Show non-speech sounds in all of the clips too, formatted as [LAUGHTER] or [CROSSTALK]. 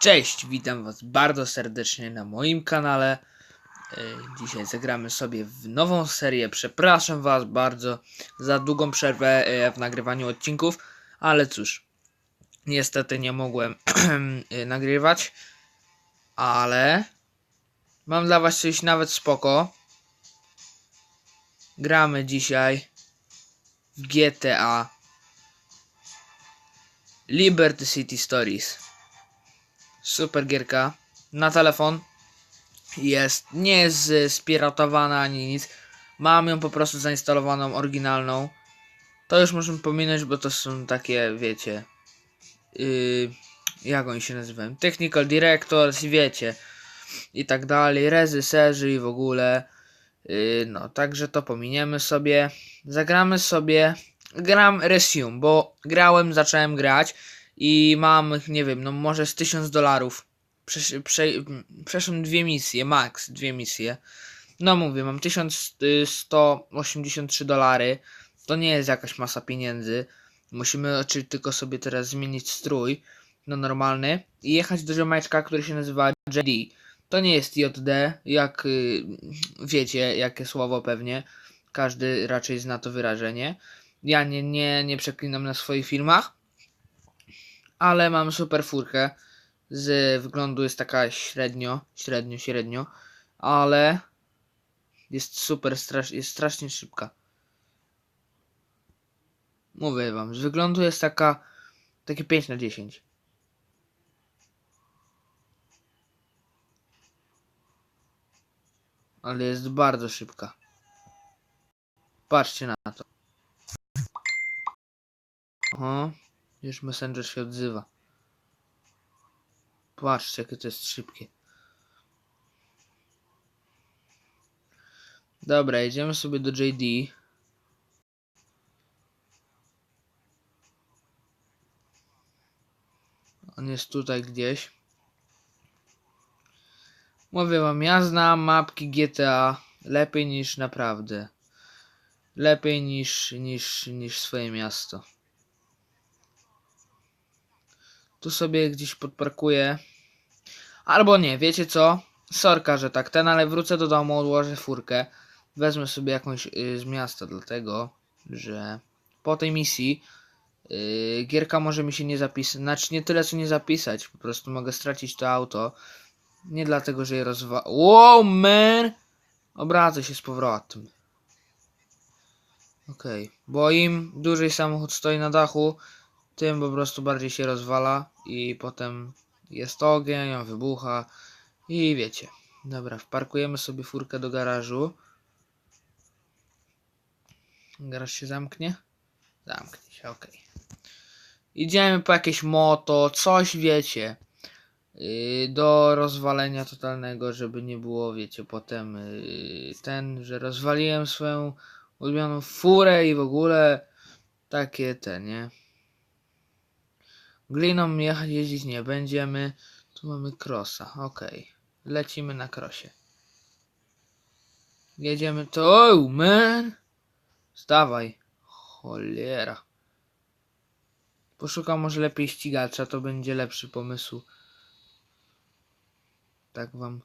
Cześć, witam Was bardzo serdecznie na moim kanale. E, Dzisiaj zagramy sobie w nową serię. Przepraszam Was bardzo za długą przerwę e, w nagrywaniu odcinków, ale cóż, niestety nie mogłem [CLEARS THROAT] e, nagrywać, ale mam dla Was coś nawet spoko. Gramy dzisiaj w GTA Liberty City Stories. Super gierka na telefon. Jest, nie jest spiratowana ani nic. Mam ją po prostu zainstalowaną, oryginalną. To już możemy pominąć, bo to są takie, wiecie. Yy, jak oni się nazywają? Technical Directors, wiecie. I tak dalej. Reżyserzy i w ogóle. Yy, no, także to pominiemy sobie. Zagramy sobie. Gram Resume, bo grałem, zacząłem grać i mam, nie wiem, no może z 1000 dolarów. Przesz, prze, przeszłem dwie misje, max dwie misje. No mówię, mam 1183 dolary. To nie jest jakaś masa pieniędzy. Musimy oczywiście tylko sobie teraz zmienić strój na normalny i jechać do ziomeczka, który się nazywa JD. To nie jest JD, jak y, wiecie, jakie słowo pewnie. Każdy raczej zna to wyrażenie. Ja nie, nie, nie przeklinam na swoich filmach ale mam super furkę. Z wyglądu jest taka średnio, średnio, średnio, ale jest super, strasz, jest strasznie szybka. Mówię wam, z wyglądu jest taka, takie 5 na 10. Ale jest bardzo szybka. Patrzcie na to. Oho. Już Messenger się odzywa. Patrzcie, jakie to jest szybkie. Dobra, jedziemy sobie do JD. On jest tutaj gdzieś. Mówię wam, ja znam mapki GTA lepiej niż naprawdę. Lepiej niż, niż, niż swoje miasto. Tu sobie gdzieś podparkuję. Albo nie, wiecie co? Sorka, że tak ten, ale wrócę do domu, odłożę furkę. Wezmę sobie jakąś y, z miasta, dlatego że po tej misji y, gierka może mi się nie zapisać. Znaczy nie tyle co nie zapisać, po prostu mogę stracić to auto. Nie dlatego, że je rozwa... Wow, man! Obracę się z powrotem. Okej, okay. bo im dłużej samochód stoi na dachu, tym po prostu bardziej się rozwala i potem jest ogień, on wybucha i wiecie. Dobra, wparkujemy sobie furkę do garażu. Garaż się zamknie? Zamknie się, ok. Idziemy po jakieś moto, coś wiecie. Yy, do rozwalenia totalnego, żeby nie było, wiecie, potem yy, ten, że rozwaliłem swoją ulubioną furę i w ogóle takie te, nie? Gliną jechać jeździć nie będziemy. Tu mamy crossa, ok. Lecimy na krosie. Jedziemy to. Oh man! Stawaj. Cholera. Poszukam może lepiej ścigacza, to będzie lepszy pomysł. Tak wam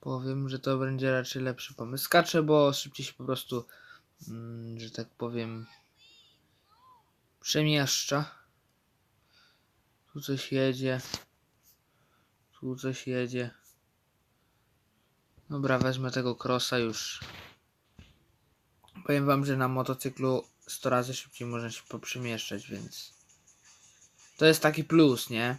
powiem, że to będzie raczej lepszy pomysł. Skaczę, bo szybciej się po prostu, mm, że tak powiem, przemieszcza. Tu coś jedzie. Tu coś jedzie. Dobra, wezmę tego crossa już. Powiem wam, że na motocyklu 100 razy szybciej można się poprzemieszczać, więc... To jest taki plus, nie?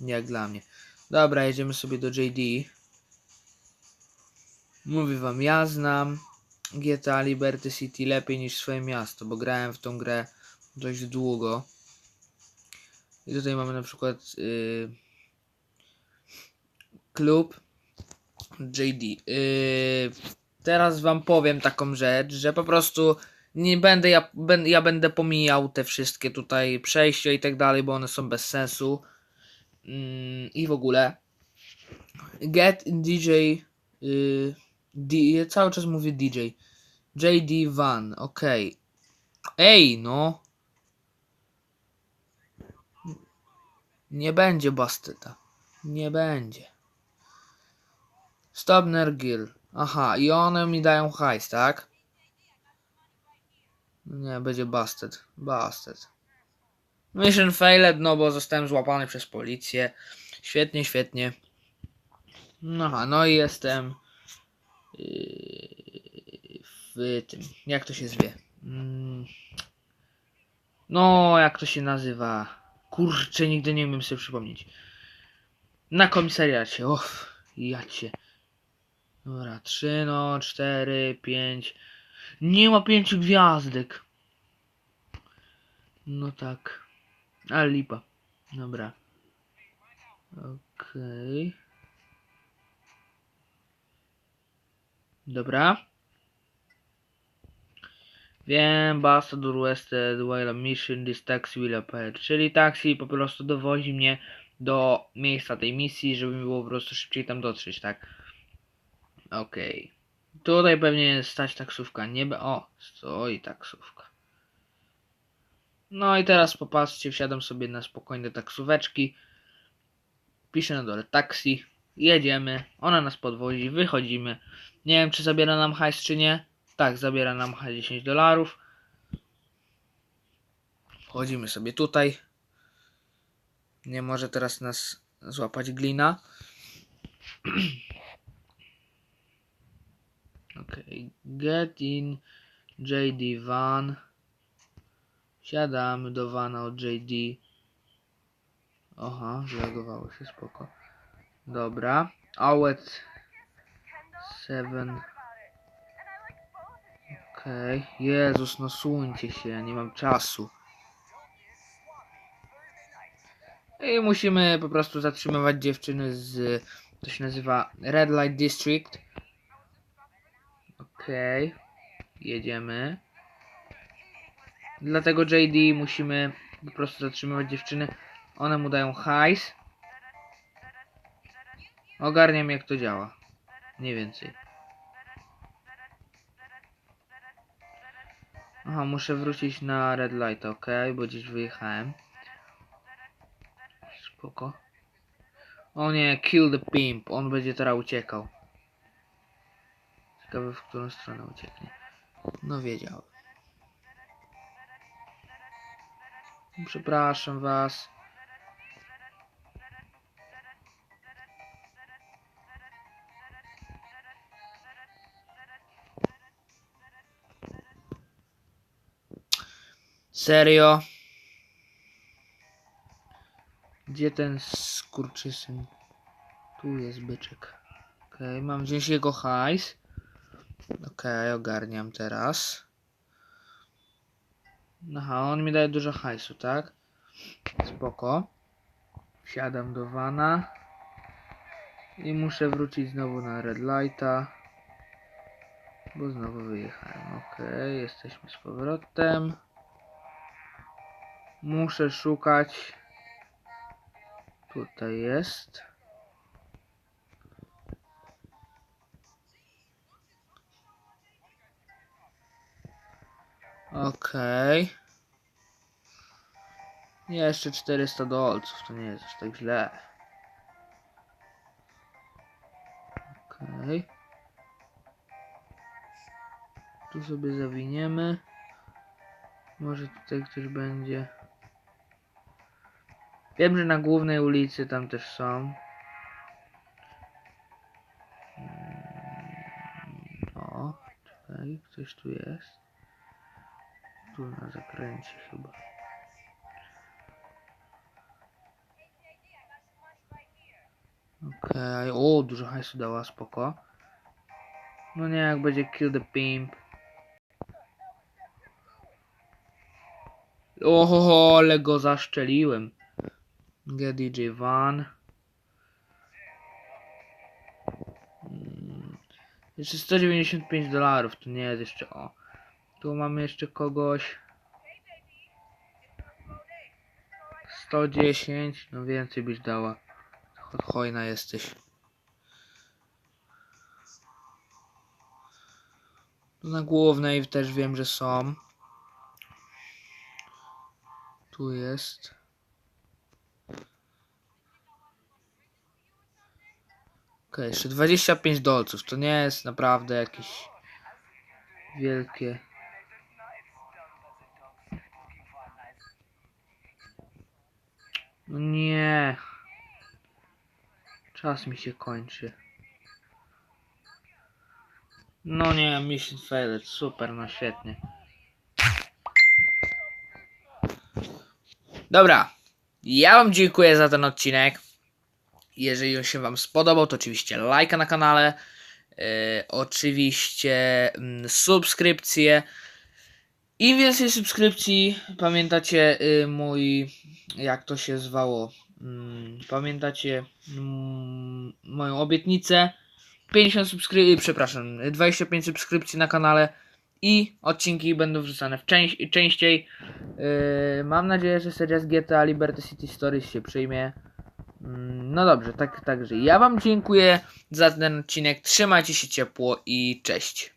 Jak dla mnie. Dobra, jedziemy sobie do JD. Mówię wam, ja znam GTA Liberty City lepiej niż swoje miasto, bo grałem w tą grę dość długo. I tutaj mamy na przykład yy, klub JD. Yy, teraz wam powiem taką rzecz, że po prostu nie będę ja, ben, ja będę pomijał te wszystkie tutaj przejścia i tak dalej, bo one są bez sensu. Yy, I w ogóle Get DJ yy, D, cały czas mówię DJ. JD Van. Okay. Ej, no. Nie będzie Bastyta. Nie będzie. Stop Nergil. Aha, i one mi dają hajs, tak? Nie, będzie busted. Busted. Mission failed, no bo zostałem złapany przez policję. Świetnie, świetnie. No, aha, no i jestem yy, w tym, jak to się zwie? Mm. No, jak to się nazywa? Kurczę, nigdy nie umiem sobie przypomnieć. Na komisariacie, och, ja cię. Dobra, trzy, no, cztery, pięć. Nie ma pięciu gwiazdek. No tak. Ale lipa. Dobra. Okej. Dobra. Wiem, Ambassador Wested, while mission, this taxi will appear. Czyli taksi po prostu dowozi mnie do miejsca tej misji, żeby mi było po prostu szybciej tam dotrzeć, tak? Okej. Tutaj pewnie stać taksówka, nie be... O, stoi taksówka. No i teraz popatrzcie, wsiadam sobie na spokojne taksóweczki. Piszę na dole taksi. Jedziemy. Ona nas podwozi, wychodzimy. Nie wiem, czy zabiera nam hajs, czy nie. Tak, zabiera nam hajs 10 dolarów. Wchodzimy sobie tutaj. Nie może teraz nas złapać glina. [CLEARS THROAT] Okej, get in JD van. Siadamy do vana od JD. Aha, zlagowało się, spoko. Dobra. Awet 7. Okej. Jezus, no suńcie się, nie mam czasu. I musimy po prostu zatrzymywać dziewczyny z... To się nazywa Red Light District. Okej. Jedziemy. Dlatego JD musimy po prostu zatrzymywać dziewczyny. One mu dają hajs. Ogarniam jak to działa. Nie więcej. Aha, muszę wrócić na red light, ok, bo gdzieś wyjechałem. Spoko. O nie, kill the pimp. On będzie teraz uciekał. Ciekawe w którą stronę ucieknie. No wiedziałem. Przepraszam was. Serio? Gdzie ten skurczysyn? Tu jest byczek. Okej, mam wziąć jego hajs. Okej, ogarniam teraz. Aha, on mi daje dużo hajsu, tak? Spoko. Wsiadam do vana. I muszę wrócić znowu na red lighta. Bo znowu wyjechałem. Okej, jesteśmy z powrotem. Muszę szukać. Tutaj jest. Okej. Jeszcze 400 dolców, to nie jest aż tak źle. Okej. Tu sobie zawiniemy. Może tutaj ktoś będzie. Wiem, że na głównej ulicy tam też są. Mm, O, czekaj, ktoś tu jest. Tu na zakręcie chyba. Okej, o, dużo hajsu dała, spoko. No nie, jak będzie kill the pimp. Oho, ale go zaszczeliłem. Get DJ Van. Mm, Jeszcze 195 dolarów, to nie jest jeszcze, o. Tu mamy jeszcze kogoś. 110, no więcej byś dała. Hojna jesteś. Na głównej też wiem, że są. Tu jest. Okej, jeszcze 25 dolców. To nie jest naprawdę jakieś wielkie. No nie. Czas mi się kończy. No nie, mission failed. Super, no świetnie. Dobra. Ja wam dziękuję za ten odcinek. Jeżeli on się wam spodobał, to oczywiście lajka na kanale. e, oczywiście mm, subskrypcje. Im więcej subskrypcji, pamiętacie y, mój, jak to się zwało, mm, pamiętacie mm, moją obietnicę, 50 subskrypcji, przepraszam, 25 subskrypcji na kanale i odcinki będą wrzucane w część, częściej. Yy, mam nadzieję, że seria z GTA Liberty City Stories się przyjmie. Mm, No dobrze, tak, także ja wam dziękuję za ten odcinek, trzymajcie się ciepło i cześć.